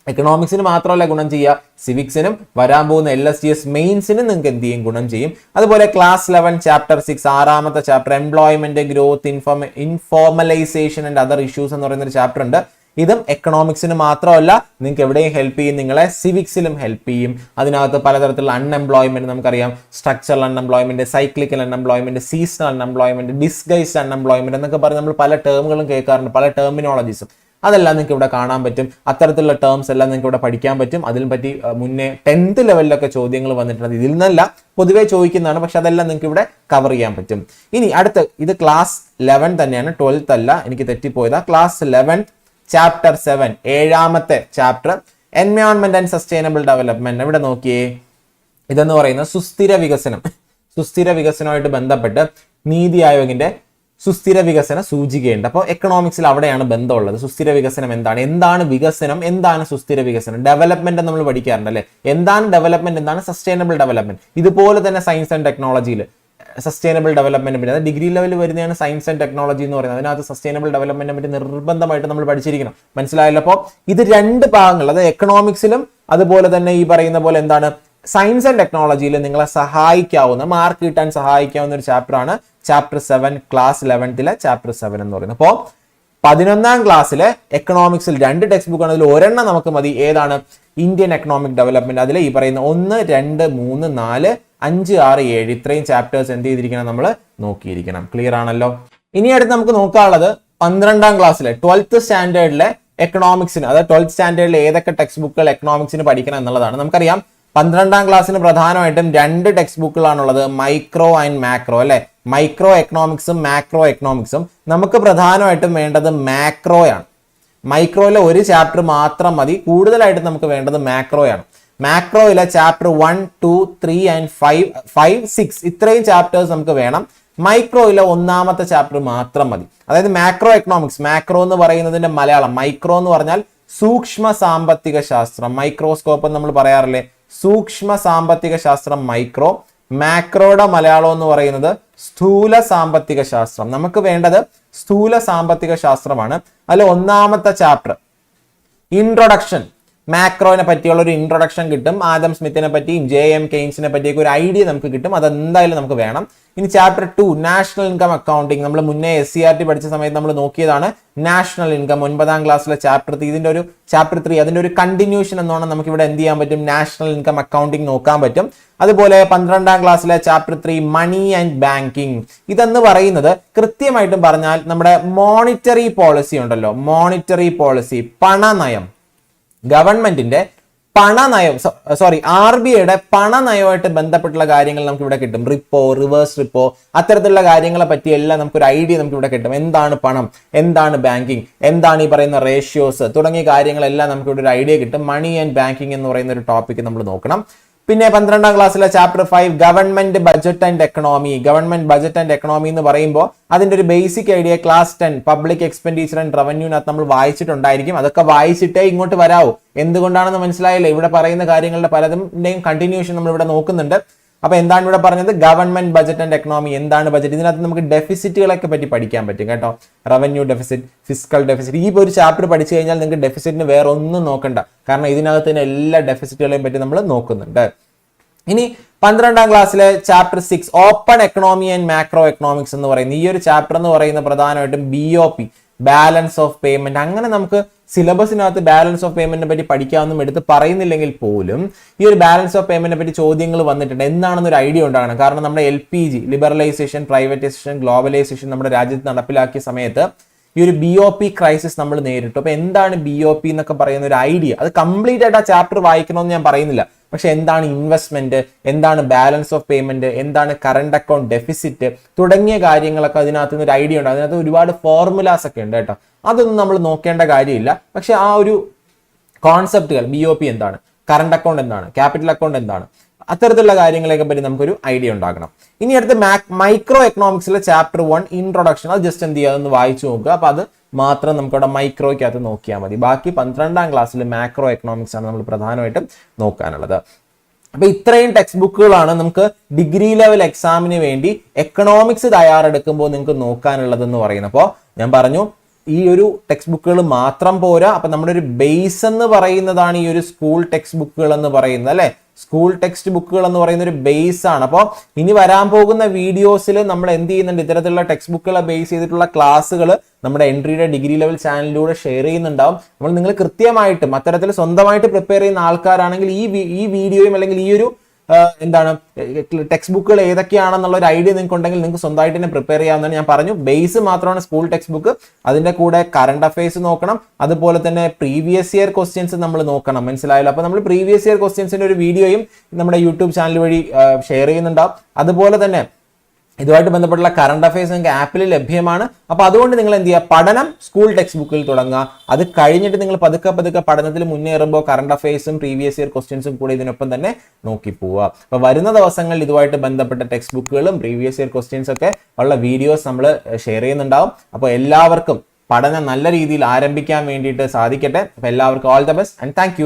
എക്കണോമിക്സിന് മാത്രമല്ല ഗുണം ചെയ്യുക. സിവിക്സിനും വരാൻ പോകുന്ന എൽ എസ് ജി എസ് മെയിൻസിനും നിങ്ങൾക്ക് എന്ത് ചെയ്യും? ഗുണം ചെയ്യും. അതുപോലെ ക്ലാസ് ലെവൻ ചാപ്റ്റർ സിക്സ് ആറാമത്തെ ചാപ്റ്റർ എംപ്ലോയ്മെന്റ് ഗ്രോത്ത് ഇൻഫോർമ ഇൻഫോർമലൈസേഷൻ ആൻഡ് അതർ ഇഷ്യൂസ് എന്ന് പറയുന്ന ഒരു ചാപ്റ്റർ ഉണ്ട്. ഇതും എക്കണോമിക്സിന് മാത്രമല്ല നിങ്ങൾക്ക് എവിടെയും ഹെൽപ്പ് ചെയ്യും നിങ്ങളെ സിവിക്സിലും ഹെൽപ്പ് ചെയ്യും. അതിനകത്ത് പലതരത്തിലുള്ള അൺഎംപ്ലോയ്മെന്റ് നമുക്കറിയാം. Structural unemployment cyclical unemployment seasonal unemployment disguised unemployment എന്നൊക്കെ പറഞ്ഞ് നമ്മൾ പല ടേമുകളും കേൾക്കാറുണ്ട്. പല ടെർമിനോളജീസും അതെല്ലാം നിങ്ങൾക്ക് ഇവിടെ കാണാൻ പറ്റും. അത്തരത്തിലുള്ള ടേംസ് എല്ലാം നിങ്ങൾക്ക് ഇവിടെ പഠിക്കാൻ പറ്റും. അതിനെ പറ്റി മുന്നേ ടെൻത്ത് ലെവലിലൊക്കെ ചോദ്യങ്ങൾ വന്നിട്ടുണ്ട്. ഇതിൽ നിന്നല്ല പൊതുവേ ചോദിക്കുന്നതാണ്. പക്ഷെ അതെല്ലാം നിങ്ങൾക്ക് ഇവിടെ കവർ ചെയ്യാൻ പറ്റും. ഇനി അടുത്ത ഇത് ക്ലാസ് ലെവൻ തന്നെയാണ്. ട്വൽത്ത് അല്ല എനിക്ക് തെറ്റിപ്പോയതാ. ക്ലാസ് ലെവൻ ചാപ്റ്റർ സെവൻ ഏഴാമത്തെ chapter environment and sustainable development ഇവിടെ നോക്കിയേ? ഇതെന്ന് പറയുന്നത് സുസ്ഥിര വികസനം. സുസ്ഥിര വികസനമായിട്ട് ബന്ധപ്പെട്ട് നീതി ആയോഗിന്റെ സുസ്ഥിര വികസന സൂചികയുണ്ട്. അപ്പോൾ എക്കണോമിക്സിൽ അവിടെയാണ് ബന്ധമുള്ളത്. സുസ്ഥിര വികസനം എന്താണ്? എന്താണ് വികസനം? എന്താണ് സുസ്ഥിര വികസനം? ഡെവലപ്മെന്റ് നമ്മൾ പഠിക്കാറുണ്ട് അല്ലേ? എന്താണ് ഡെവലപ്മെന്റ് എന്താണ് സസ്റ്റൈനബിൾ ഡെവലപ്മെന്റ് ഇതുപോലെ തന്നെ സയൻസ് ആൻഡ് ടെക്നോളജിയിൽ സസ്റ്റൈനബിൾ ഡെവലപ്മെന്റ് പറ്റി അത് ഡിഗ്രി ലെവലിൽ വരുന്നതാണ് സയൻസ് ആൻഡ് ടെക്നോളജി എന്ന് പറയുന്നത്. അതിനകത്ത് സസ്റ്റൈനബിൾ ഡെവലപ്മെന്റിനെ പറ്റി നിർബന്ധമായിട്ട് നമ്മൾ പഠിച്ചിരിക്കണം. മനസ്സിലായല്ലോ അപ്പോൾ ഇത് രണ്ട് ഭാഗങ്ങൾ അതായത് എക്കണോമിക്സിലും അതുപോലെ തന്നെ ഈ പറയുന്ന പോലെ എന്താണ്? സയൻസ് ആൻഡ് ടെക്നോളജിയിൽ നിങ്ങളെ സഹായിക്കാവുന്ന മാർക്ക് കിട്ടാൻ സഹായിക്കാവുന്ന ഒരു ചാപ്റ്റർ ആണ് ചാപ്റ്റർ സെവൻ ക്ലാസ് ലെവൻത്തിലെ ചാപ്റ്റർ സെവൻ എന്ന് പറയുന്നത്. അപ്പോൾ പതിനൊന്നാം ക്ലാസ്സിലെ എക്കണോമിക്സിൽ രണ്ട് ടെക്സ്റ്റ് ബുക്കാണ് അതിൽ ഒരെണ്ണം നമുക്ക് മതി. ഏതാണ്? ഇന്ത്യൻ എക്കണോമിക് ഡെവലപ്മെന്റ് അതിൽ ഈ പറയുന്ന ഒന്ന് രണ്ട് മൂന്ന് നാല് അഞ്ച് ആറ് ഏഴ് ഇത്രയും ചാപ്റ്റേഴ്സ് എന്ത് ചെയ്തിരിക്കണം നമ്മൾ നോക്കിയിരിക്കണം. ക്ലിയർ ആണല്ലോ? ഇനി അടുത്ത് നമുക്ക് നോക്കാനുള്ളത് പന്ത്രണ്ടാം ക്ലാസ്സിലെ ട്വൽത്ത് സ്റ്റാൻഡേർഡിലെ എക്കണോമിക്സിന് അതായത് ട്വൽത്ത് സ്റ്റാൻഡേർഡിൽ ഏതൊക്കെ ടെക്സ്റ്റ് ബുക്കുകൾ എക്കണോമിക്സിന് പഠിക്കണം എന്നുള്ളതാണ്. നമുക്കറിയാം പന്ത്രണ്ടാം ക്ലാസ്സിന് പ്രധാനമായിട്ടും രണ്ട് ടെക്സ്റ്റ് ബുക്കുകളാണുള്ളത് മൈക്രോ ആൻഡ് മാക്രോ അല്ലെ മൈക്രോ എക്കണോമിക്സും മാക്രോ എക്കണോമിക്സും നമുക്ക് പ്രധാനമായിട്ടും വേണ്ടത് മാക്രോയാണ് മൈക്രോയിലെ ഒരു ചാപ്റ്റർ മാത്രം മതി. കൂടുതലായിട്ട് നമുക്ക് വേണ്ടത് മാക്രോയാണ് മാക്രോയിലെ chapter one two three and five five six ഇത്രയും ചാപ്റ്റേഴ്സ് നമുക്ക് വേണം. മൈക്രോയിലെ ഒന്നാമത്തെ ചാപ്റ്റർ മാത്രം മതി. അതായത് മാക്രോ എക്കണോമിക്സ് മാക്രോ എന്ന് പറയുന്നതിന്റെ മലയാളം. മൈക്രോ എന്ന് പറഞ്ഞാൽ സൂക്ഷ്മ സാമ്പത്തിക ശാസ്ത്രം. മൈക്രോസ്കോപ്പ് എന്ന് നമ്മൾ പറയാറില്ലേ? സൂക്ഷ്മ സാമ്പത്തിക ശാസ്ത്രം മൈക്രോ മാക്രോയുടെ മലയാളം എന്ന് പറയുന്നത് സ്ഥൂല സാമ്പത്തിക ശാസ്ത്രം. നമുക്ക് വേണ്ടത് സ്ഥൂല സാമ്പത്തിക ശാസ്ത്രമാണ്. അതിൽ ഒന്നാമത്തെ ചാപ്റ്റർ ഇൻട്രൊഡക്ഷൻ മാക്രോനെ പറ്റിയുള്ള ഒരു ഇൻട്രൊഡക്ഷൻ കിട്ടും. ആദം സ്മിത്തിനെ പറ്റിയും ജെ എം കെയ്ൻസിനെ പറ്റിയൊക്കെ ഒരു ഐഡിയ നമുക്ക് കിട്ടും. അതെന്തായാലും നമുക്ക് വേണം. ഇനി chapter two national income accounting നമ്മൾ മുന്നേ എസ് സി ആർ ടി പഠിച്ച സമയത്ത് നമ്മൾ നോക്കിയതാണ് നാഷണൽ ഇൻകം ഒൻപതാം ക്ലാസ്സിലെ ചാപ്റ്റർ ത്രീ ഇതിന്റെ ഒരു ചാപ്റ്റർ ത്രീ അതിന്റെ ഒരു കണ്ടിന്യൂഷൻ എന്നോണം നമുക്ക് ഇവിടെ എന്ത് ചെയ്യാൻ പറ്റും? നാഷണൽ ഇൻകം അക്കൗണ്ടിങ് നോക്കാൻ പറ്റും. അതുപോലെ പന്ത്രണ്ടാം ക്ലാസ്സിലെ chapter three money and banking ഇതെന്ന് പറയുന്നത് കൃത്യമായിട്ടും പറഞ്ഞാൽ നമ്മുടെ മോണിറ്ററി പോളിസി ഉണ്ടല്ലോ. മോണിറ്ററി പോളിസി പണനയം. ഗവൺമെന്റിന്റെ പണനയം സോറി ആർ ബി ഐയുടെ പണനയമായിട്ട് ബന്ധപ്പെട്ടുള്ള കാര്യങ്ങൾ നമുക്ക് ഇവിടെ കിട്ടും. റിപ്പോ റിവേഴ്സ് റിപ്പോ അത്തരത്തിലുള്ള കാര്യങ്ങളെ പറ്റിയെല്ലാം നമുക്ക് ഒരു ഐഡിയ നമുക്ക് ഇവിടെ കിട്ടും. എന്താണ് പണം? എന്താണ് ബാങ്കിങ്? എന്താണ് ഈ പറയുന്ന റേഷ്യോസ് തുടങ്ങിയ കാര്യങ്ങളെല്ലാം നമുക്ക് ഇവിടെ ഒരു ഐഡിയ കിട്ടും. മണി ആൻഡ് ബാങ്കിങ് എന്ന് പറയുന്ന ഒരു ടോപ്പിക് നമ്മൾ നോക്കണം. പിന്നെ പന്ത്രണ്ടാം ക്ലാസ്സിലെ chapter five government budget and economy government budget and economy എന്ന് പറയുമ്പോൾ അതിന്റെ ഒരു basic idea class ten public expenditure and റവന്യൂനകത്ത് നമ്മൾ വായിച്ചിട്ടുണ്ടായിരിക്കും. അതൊക്കെ വായിച്ചിട്ടേ ഇങ്ങോട്ട് വരാവൂ. എന്തുകൊണ്ടാണെന്ന് മനസ്സിലായില്ലേ. ഇവിടെ പറയുന്ന കാര്യങ്ങളുടെ പലതിന്റെയും കണ്ടിന്യൂഷൻ നമ്മൾ ഇവിടെ നോക്കുന്നുണ്ട്. അപ്പൊ എന്താണ് ഇവിടെ പറഞ്ഞത്? ഗവൺമെന്റ് ബജറ്റ് ആൻഡ് എക്കണോമി എന്താണ് ബജറ്റ് ഇതിനകത്ത് നമുക്ക് ഡെഫിസിറ്റുകളൊക്കെ പറ്റി പഠിക്കാൻ പറ്റും കേട്ടോ. റവന്യൂ ഡെഫിസിറ്റ് ഫിസിക്കൽ ഡെഫിസിറ്റ് ഈ ഒരു ചാപ്റ്റർ പഠിച്ചു കഴിഞ്ഞാൽ നിങ്ങൾക്ക് ഡെഫിസിറ്റിന് വേറെ ഒന്നും നോക്കണ്ട. കാരണം ഇതിനകത്ത് തന്നെ എല്ലാ ഡെഫിസിറ്റുകളെയും പറ്റി നമ്മൾ നോക്കുന്നുണ്ട്. ഇനി പന്ത്രണ്ടാം ക്ലാസ്സിലെ chapter six open economy and macro economics എന്ന് പറയുന്നത് ഈ ഒരു ചാപ്റ്റർ എന്ന് പറയുന്ന പ്രധാനമായിട്ടും B O P balance of payment അങ്ങനെ നമുക്ക് സിലബസിനകത്ത് ബാലൻസ് ഓഫ് പേയ്മെന്റിനെ പറ്റി പഠിക്കാമെന്നും എടുത്ത് പറയുന്നില്ലെങ്കിൽ പോലും ഈ ഒരു ബാലൻസ് ഓഫ് പേയ്മെന്റിനെ പറ്റി ചോദ്യങ്ങൾ വന്നിട്ടുണ്ട്. എന്താണെന്നൊരു ഐഡിയ ഉണ്ടാകണം. കാരണം നമ്മുടെ L P G liberalisation privatisation globalisation നമ്മുടെ രാജ്യത്ത് നടപ്പിലാക്കിയ സമയത്ത് ഈ ഒരു ബി ഒ പി ക്രൈസിസ് നമ്മൾ നേരിട്ടു. അപ്പൊ എന്താണ് ബി ഒ പി എന്നൊക്കെ പറയുന്ന ഒരു ഐഡിയ അത് കംപ്ലീറ്റ് ആയിട്ട് ആ ചാപ്റ്റർ വായിക്കണമെന്ന് ഞാൻ പറയുന്നില്ല. പക്ഷെ എന്താണ് ഇൻവെസ്റ്റ്മെന്റ് എന്താണ് ബാലൻസ് ഓഫ് പേയ്മെന്റ് എന്താണ് കറണ്ട് അക്കൗണ്ട് ഡെഫിസിറ്റ് തുടങ്ങിയ കാര്യങ്ങളൊക്കെ അതിനകത്ത് നിന്ന് ഒരു ഐഡിയ ഉണ്ട്. അതിനകത്ത് ഒരുപാട് ഫോർമുലാസ് ഒക്കെ ഉണ്ട് കേട്ടോ. അതൊന്നും നമ്മൾ നോക്കേണ്ട കാര്യമില്ല. പക്ഷെ ആ ഒരു കോൺസെപ്റ്റുകൾ ബി ഒ പി എന്താണ് കറണ്ട് അക്കൗണ്ട് എന്താണ് ക്യാപിറ്റൽ അക്കൗണ്ട് എന്താണ് അത്തരത്തിലുള്ള കാര്യങ്ങളെയൊക്കെ പറ്റി നമുക്കൊരു ഐഡിയ ഉണ്ടാക്കണം ഇനി അടുത്ത് മൈക്രോ എക്കണോമിക്സിലെ ചാപ്റ്റർ വൺ ഇൻട്രൊഡക്ഷൻ അത് ജസ്റ്റ് എന്ത് ചെയ്യുക? വായിച്ചു നോക്കുക. അപ്പൊ അത് മാത്രം നമുക്കവിടെ മൈക്രോയ്ക്കകത്ത് നോക്കിയാൽ മതി. ബാക്കി പന്ത്രണ്ടാം ക്ലാസ്സിൽ മാക്രോ എക്കണോമിക്സ് ആണ് നമ്മൾ പ്രധാനമായിട്ടും നോക്കാനുള്ളത്. അപ്പൊ ഇത്രയും ടെക്സ്റ്റ് ബുക്കുകളാണ് നമുക്ക് ഡിഗ്രി ലെവൽ എക്സാമിന് വേണ്ടി എക്കണോമിക്സ് തയ്യാറെടുക്കുമ്പോൾ നിങ്ങൾക്ക് നോക്കാനുള്ളത് എന്ന് പറയുന്നത് അപ്പോൾ ഞാൻ പറഞ്ഞു ഈ ഒരു ടെക്സ്റ്റ് ബുക്കുകൾ മാത്രം പോരാ അപ്പൊ നമ്മുടെ ഒരു ബേസ് എന്ന് പറയുന്നതാണ് ഈ ഒരു സ്കൂൾ ടെക്സ്റ്റ് ബുക്കുകൾ എന്ന് പറയുന്നത് അല്ലെ? സ്കൂൾ ടെക്സ്റ്റ് ബുക്കുകൾ എന്ന് പറയുന്ന ഒരു ബേസ് ആണ്. അപ്പോൾ ഇനി വരാൻ പോകുന്ന വീഡിയോസിൽ നമ്മൾ എന്ത് ചെയ്യുന്നുണ്ട്? ഇത്തരത്തിലുള്ള ടെക്സ്റ്റ് ബുക്കുകളെ ബേസ് ചെയ്തിട്ടുള്ള ക്ലാസ്സുകൾ നമ്മുടെ എൻട്രിയുടെ ഡിഗ്രി ലെവൽ ചാനലിലൂടെ ഷെയർ ചെയ്യുന്നുണ്ടാവും. നമ്മൾ നിങ്ങൾ കൃത്യമായിട്ടും അത്തരത്തിൽ സ്വന്തമായിട്ട് പ്രിപ്പയർ ചെയ്യുന്ന ആൾക്കാരാണെങ്കിൽ ഈ ഈ വീഡിയോയും അല്ലെങ്കിൽ ഈ ഒരു എന്താണ് ടെക്സ്റ്റ് ബുക്കുകൾ ഏതൊക്കെയാണെന്നുള്ള ഒരു ഐഡിയ നിങ്ങൾക്ക് ഉണ്ടെങ്കിൽ നിങ്ങൾക്ക് സ്വന്തമായിട്ട് തന്നെ പ്രിപ്പയർ ചെയ്യാവുന്നതാണ് ഞാൻ പറഞ്ഞു. ബേസ് മാത്രമാണ് സ്കൂൾ ടെക്സ്റ്റ് ബുക്ക് അതിന്റെ കൂടെ കറണ്ട് അഫയേഴ്സ് നോക്കണം. അതുപോലെ തന്നെ പ്രീവിയസ് ഇയർ ക്വസ്റ്റ്യൻസ് നമ്മൾ നോക്കണം. മനസ്സിലായല്ലോ? അപ്പോൾ നമ്മൾ പ്രീവിയസ് ഇയർ ക്വസ്റ്റ്യൻസിന്റെ ഒരു വീഡിയോയും നമ്മുടെ യൂട്യൂബ് ചാനൽ വഴി ഷെയർ ചെയ്യുന്നുണ്ടാവും. അതുപോലെ തന്നെ ഇതുമായിട്ട് ബന്ധപ്പെട്ടുള്ള കറണ്ട് അഫയേഴ്സ് നിങ്ങൾക്ക് ആപ്പിൽ ലഭ്യമാണ്. അപ്പോൾ അതുകൊണ്ട് നിങ്ങൾ എന്ത് ചെയ്യുക? പഠനം സ്കൂൾ ടെക്സ്റ്റ് ബുക്കിൽ തുടങ്ങുക. അത് കഴിഞ്ഞിട്ട് നിങ്ങൾ പതുക്കെ പതുക്കെ പഠനത്തിൽ മുന്നേറുമ്പോൾ കറണ്ട് അഫയേഴ്സും പ്രീവിയസ് ഇയർ ക്വസ്റ്റ്യൻസും കൂടി ഇതിനൊപ്പം തന്നെ നോക്കി പോവുക. അപ്പോൾ വരുന്ന ദിവസങ്ങളിൽ ഇതുമായിട്ട് ബന്ധപ്പെട്ട ടെക്സ്റ്റ് ബുക്കുകളും പ്രീവിയസ് ഇയർ ക്വസ്റ്റ്യൻസ് ഒക്കെ ഉള്ള വീഡിയോസ് നമ്മൾ ഷെയർ ചെയ്യുന്നുണ്ടാവും. അപ്പോൾ എല്ലാവർക്കും പഠനം നല്ല രീതിയിൽ ആരംഭിക്കാൻ വേണ്ടിയിട്ട് സാധിക്കട്ടെ. അപ്പോൾ എല്ലാവർക്കും all the best and thank